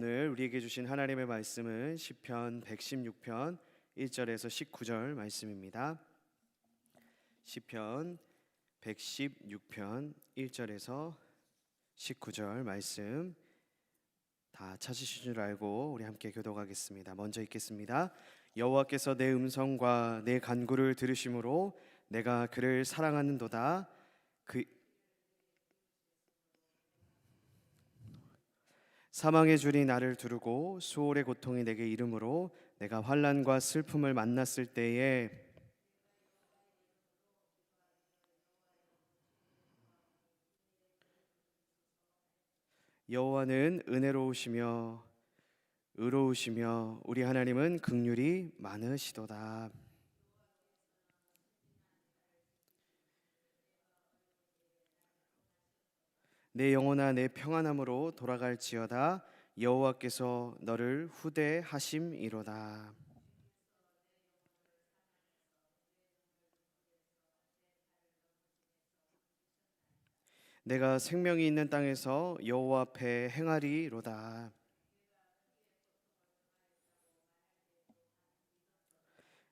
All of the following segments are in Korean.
오늘 우리에게 주신 하나님의 말씀은 시편 116편 1절에서 19절 말씀입니다. 시편 116편 1절에서 19절 말씀 다 찾으신 줄 알고 우리 함께 교독하겠습니다. 먼저 읽겠습니다. 여호와께서 내 음성과 내 간구를 들으심으로 내가 그를 사랑하는도다. 그 사망의 줄이 나를 두르고 수월의 고통이 내게 이름으로 내가 환란과 슬픔을 만났을 때에 여호와는 은혜로우시며 의로우시며 우리 하나님은 긍휼이 많으시도다. 내 영혼아 내 평안함으로 돌아갈지어다 여호와께서 너를 후대하심이로다. 내가 생명이 있는 땅에서 여호와 앞에 행하리로다.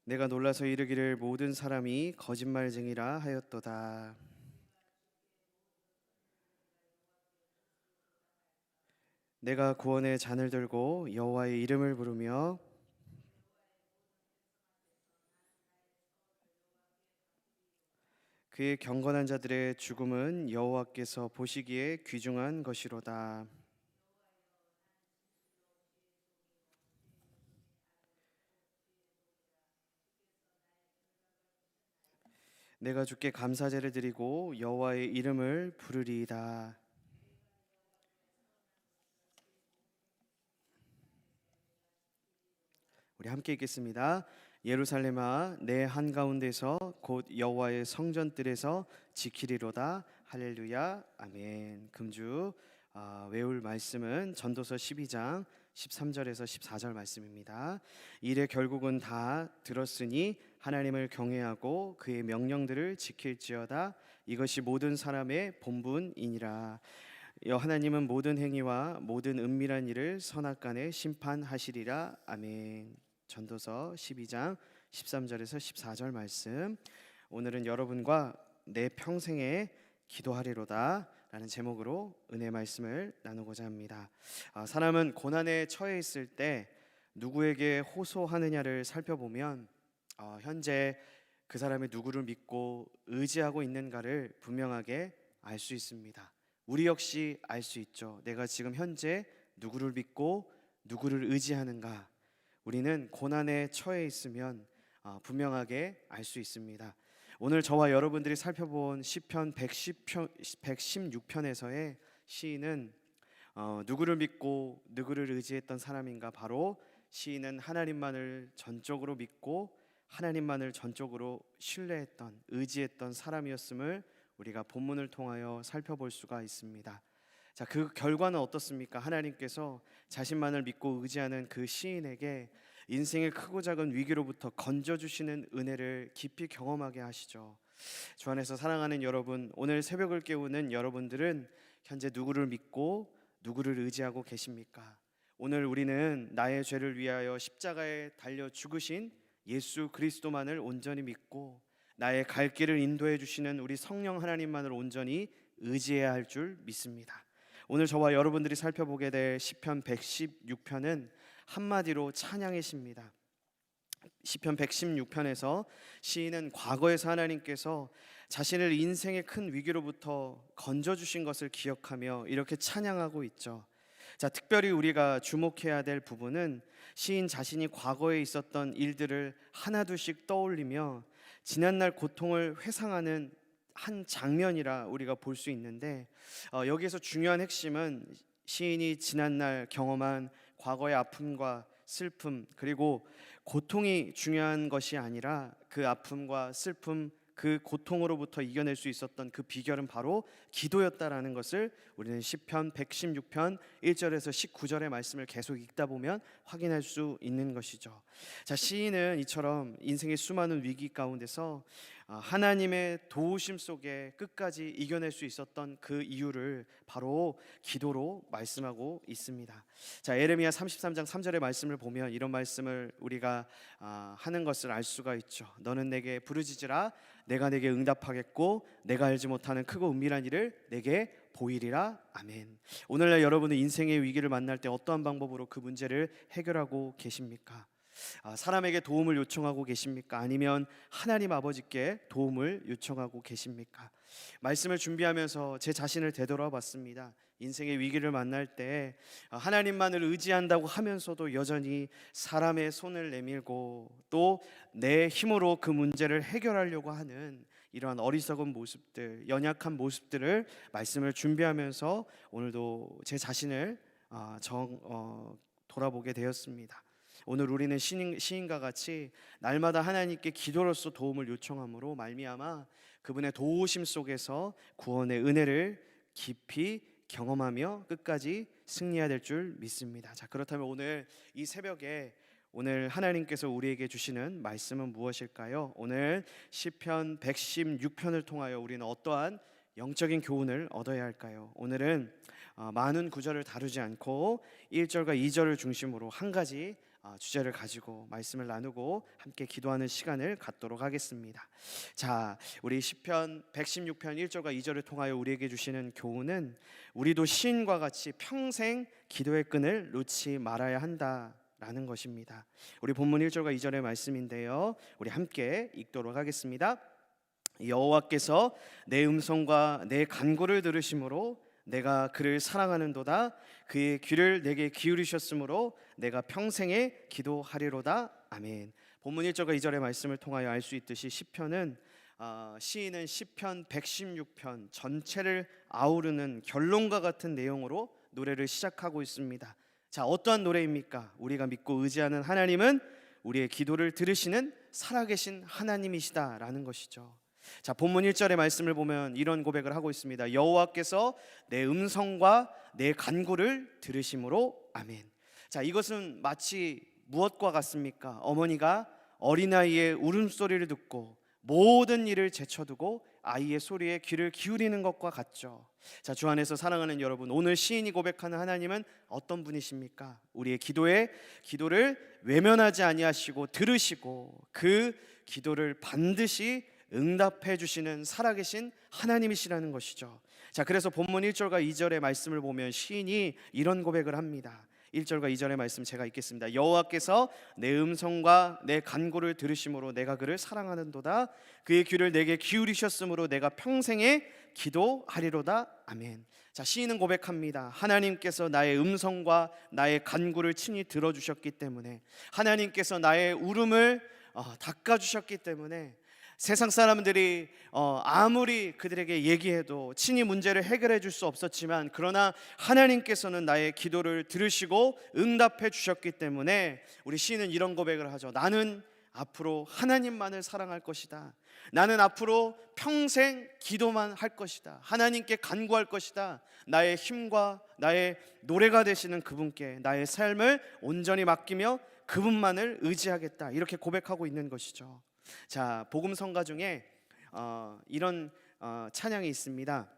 내가 놀라서 이르기를 모든 사람이 거짓말쟁이라 하였도다. 내가 구원의 잔을 들고 여호와의 이름을 부르며 그의 경건한 자들의 죽음은 여호와께서 보시기에 귀중한 것이로다. 내가 주께 감사제를 드리고 여호와의 이름을 부르리이다. 우리 함께 읽겠습니다. 예루살렘아 내 한가운데서 곧 여호와의 성전들에서 지키리로다 할렐루야 아멘 금주 아, 외울 말씀은 전도서 12장 13절에서 14절 말씀입니다. 이래 결국은 다 들었으니 하나님을 경외하고 그의 명령들을 지킬지어다 이것이 모든 사람의 본분이니라. 여 하나님은 모든 행위와 모든 은밀한 일을 선악간에 심판하시리라 아멘. 전도서 12장 13절에서 14절 말씀. 오늘은 여러분과 내 평생에 기도하리로다 라는 제목으로 은혜 말씀을 나누고자 합니다. 아, 사람은 고난에 처해 있을 때 누구에게 호소하느냐를 살펴보면 어, 현재 그 사람이 누구를 믿고 의지하고 있는가를 분명하게 알 수 있습니다. 우리 역시 알 수 있죠. 내가 지금 현재 누구를 믿고 누구를 의지하는가. 우리는 고난에 처해 있으면 어, 분명하게 알 수 있습니다. 오늘 저와 여러분들이 살펴본 시편 110편, 116편에서의 시인은 어, 누구를 믿고 누구를 의지했던 사람인가 바로 시인은 하나님만을 전적으로 믿고 하나님만을 전적으로 신뢰했던 의지했던 사람이었음을 우리가 본문을 통하여 살펴볼 수가 있습니다. 자, 그 결과는 어떻습니까? 하나님께서 자신만을 믿고 의지하는 그 시인에게 인생의 크고 작은 위기로부터 건져 주시는 은혜를 깊이 경험하게 하시죠. 주 안에서 사랑하는 여러분, 오늘 새벽을 깨우는 여러분들은 현재 누구를 믿고 누구를 의지하고 계십니까? 오늘 우리는 나의 죄를 위하여 십자가에 달려 죽으신 예수 그리스도만을 온전히 믿고 나의 갈 길을 인도해 주시는 우리 성령 하나님만을 온전히 의지해야 할 줄 믿습니다. 오늘 저와 여러분들이 살펴보게 될 시편 116편은 한마디로 찬양의 시입니다. 시편 116편에서 시인은 과거에서 하나님께서 자신을 인생의 큰 위기로부터 건져 주신 것을 기억하며 이렇게 찬양하고 있죠. 자, 특별히 우리가 주목해야 될 부분은 시인 자신이 과거에 있었던 일들을 하나둘씩 떠올리며 지난날 고통을 회상하는 한 장면이라 우리가 볼 수 있는데 어, 여기에서 중요한 핵심은 시인이 지난날 경험한 과거의 아픔과 슬픔 그리고 고통이 중요한 것이 아니라 그 아픔과 슬픔 그 고통으로부터 이겨낼 수 있었던 그 비결은 바로 기도였다라는 것을 우리는 시편 116편 1절에서 19절의 말씀을 계속 읽다 보면 확인할 수 있는 것이죠. 자, 시인은 이처럼 인생의 수많은 위기 가운데서 아, 하나님의 도우심 속에 끝까지 이겨낼 수 있었던 그 이유를 바로 기도로 말씀하고 있습니다. 자, 에레미야 33장 3절의 말씀을 보면 이런 말씀을 우리가 아, 하는 것을 알 수가 있죠. 너는 내게 부르짖으라 내가 내게 응답하겠고 내가 알지 못하는 크고 은밀한 일을 내게 보이리라. 아멘. 오늘날 여러분은 인생의 위기를 만날 때 어떠한 방법으로 그 문제를 해결하고 계십니까? 아, 사람에게 도움을 요청하고 계십니까? 아니면 하나님 아버지께 도움을 요청하고 계십니까? 말씀을 준비하면서 제 자신을 되돌아봤습니다. 인생의 위기를 만날 때 아, 하나님만을 의지한다고 하면서도 여전히 사람의 손을 내밀고 또 내 힘으로 그 문제를 해결하려고 하는 이러한 어리석은 모습들, 연약한 모습들을 말씀을 준비하면서 오늘도 제 자신을 아, 정 어, 돌아보게 되었습니다. 오늘 우리는 시인, 시인과 같이 날마다 하나님께 기도로서 도움을 요청함으로 말미암아 그분의 도우심 속에서 구원의 은혜를 깊이 경험하며 끝까지 승리해야 될 줄 믿습니다. 자 그렇다면 오늘 이 새벽에 오늘 하나님께서 우리에게 주시는 말씀은 무엇일까요? 오늘 시편 116편을 통하여 우리는 어떠한 영적인 교훈을 얻어야 할까요? 오늘은 어, 많은 구절을 다루지 않고 1절과 2절을 중심으로 한 가지 어, 주제를 가지고 말씀을 나누고 함께 기도하는 시간을 갖도록 하겠습니다. 자, 우리 시편 116편 1절과 2절을 통하여 우리에게 주시는 교훈은 우리도 시인과 같이 평생 기도의 끈을 놓지 말아야 한다라는 것입니다. 우리 본문 1절과 2절의 말씀인데요. 우리 함께 읽도록 하겠습니다. 여호와께서 내 음성과 내 간구를 들으심으로 내가 그를 사랑하는도다 그의 귀를 내게 기울이셨으므로 내가 평생에 기도하리로다 아멘. 본문 1절과 2절의 말씀을 통하여 알 수 있듯이 시편은 아, 시인은 시편 116편 전체를 아우르는 결론과 같은 내용으로 노래를 시작하고 있습니다. 자, 어떠한 노래입니까? 우리가 믿고 의지하는 하나님은 우리의 기도를 들으시는 살아계신 하나님이시다라는 것이죠. 자, 본문 1절의 말씀을 보면 이런 고백을 하고 있습니다. 여호와께서 내 음성과 내 간구를 들으심으로 아멘. 자, 이것은 마치 무엇과 같습니까? 어머니가 어린아이의 울음소리를 듣고 모든 일을 제쳐두고 아이의 소리에 귀를 기울이는 것과 같죠. 자, 주 안에서 사랑하는 여러분, 오늘 시인이 고백하는 하나님은 어떤 분이십니까? 우리의 기도에 기도를 외면하지 아니하시고 들으시고 그 기도를 반드시 응답해 주시는 살아계신 하나님이시라는 것이죠. 자, 그래서 본문 1절과 2절의 말씀을 보면 시인이 이런 고백을 합니다. 1절과 2절의 말씀 제가 읽겠습니다. 여호와께서 내 음성과 내 간구를 들으심으로 내가 그를 사랑하는도다. 그의 귀를 내게 기울이셨으므로 내가 평생에 기도하리로다. 아멘. 자, 시인은 고백합니다. 하나님께서 나의 음성과 나의 간구를 친히 들어 주셨기 때문에 하나님께서 나의 울음을 어, 닦아 주셨기 때문에 세상 사람들이 어, 아무리 그들에게 얘기해도 친히 문제를 해결해 줄 수 없었지만 그러나 하나님께서는 나의 기도를 들으시고 응답해 주셨기 때문에 우리 시인은 이런 고백을 하죠. 나는 앞으로 하나님만을 사랑할 것이다. 나는 앞으로 평생 기도만 할 것이다. 하나님께 간구할 것이다. 나의 힘과 나의 노래가 되시는 그분께 나의 삶을 온전히 맡기며 그분만을 의지하겠다. 이렇게 고백하고 있는 것이죠. 자, 복음 성가 중에 어, 이런 어, 찬양이 있습니다.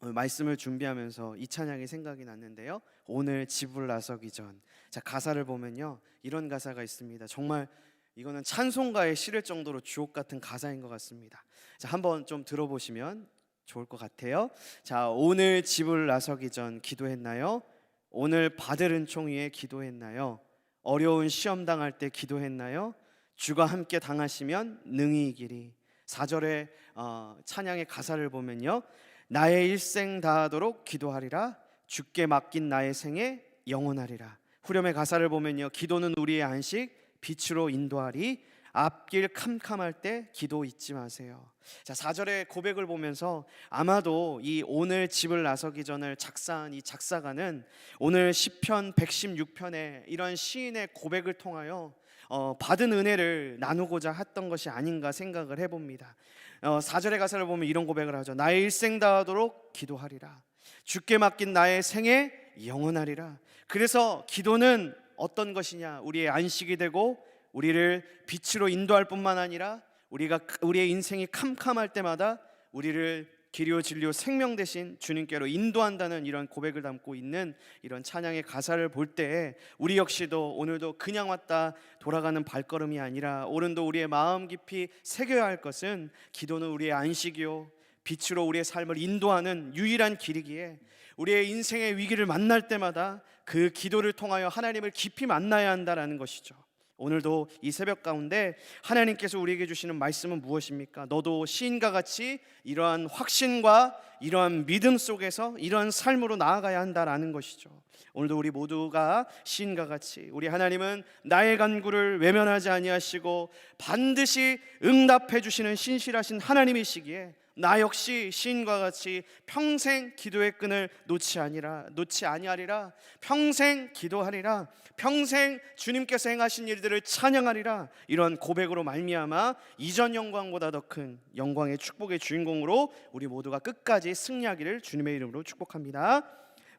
어, 말씀을 준비하면서 이 찬양이 생각이 났는데요. 오늘 집을 나서기 전. 자, 가사를 보면요. 이런 가사가 있습니다. 정말 이거는 찬송가에 실을 정도로 주옥 같은 가사인 것 같습니다. 자, 한번 좀 들어보시면 좋을 것 같아요. 자, 오늘 집을 나서기 전 기도했나요? 오늘 받을 은총 위에 기도했나요? 어려운 시험 당할 때 기도했나요? 주가 함께 당하시면 능히 이기리. 4절의 어, 찬양의 가사를 보면요. 나의 일생 다하도록 기도하리라. 주께 맡긴 나의 생에 영원하리라. 후렴의 가사를 보면요. 기도는 우리의 안식, 빛으로 인도하리. 앞길 캄캄할 때 기도 잊지 마세요. 자, 4절의 고백을 보면서 아마도 이 오늘 집을 나서기 전을 작사한 이 작사가는 오늘 시편 116편의 이런 시인의 고백을 통하여 어, 받은 은혜를 나누고자 했던 것이 아닌가 생각을 해봅니다. 어, 4절의 가사를 보면 이런 고백을 하죠. 나의 일생 다하도록 기도하리라. 주께 맡긴 나의 생에 영원하리라. 그래서 기도는 어떤 것이냐? 우리의 안식이 되고 우리를 빛으로 인도할 뿐만 아니라 우리가 우리의 인생이 캄캄할 때마다 우리를 길이요 진리요 생명 대신 주님께로 인도한다는 이런 고백을 담고 있는 이런 찬양의 가사를 볼 때 우리 역시도 오늘도 그냥 왔다 돌아가는 발걸음이 아니라 오늘도 우리의 마음 깊이 새겨야 할 것은 기도는 우리의 안식이요 빛으로 우리의 삶을 인도하는 유일한 길이기에 우리의 인생의 위기를 만날 때마다 그 기도를 통하여 하나님을 깊이 만나야 한다라는 것이죠. 오늘도 이 새벽 가운데 하나님께서 우리에게 주시는 말씀은 무엇입니까? 너도 시인과 같이 이러한 확신과 이러한 믿음 속에서 이러한 삶으로 나아가야 한다라는 것이죠. 오늘도 우리 모두가 시인과 같이 우리 하나님은 나의 간구를 외면하지 아니하시고 반드시 응답해 주시는 신실하신 하나님이시기에 나 역시 시인과 같이 평생 기도의 끈을 놓지 아니라 놓지 아니하리라. 평생 기도하리라. 평생 주님께서 행하신 일들을 찬양하리라. 이런 고백으로 말미암아 이전 영광보다 더 큰 영광의 축복의 주인공으로 우리 모두가 끝까지 승리하기를 주님의 이름으로 축복합니다.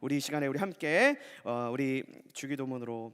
우리 이 시간에 우리 함께 어, 우리 주기도문으로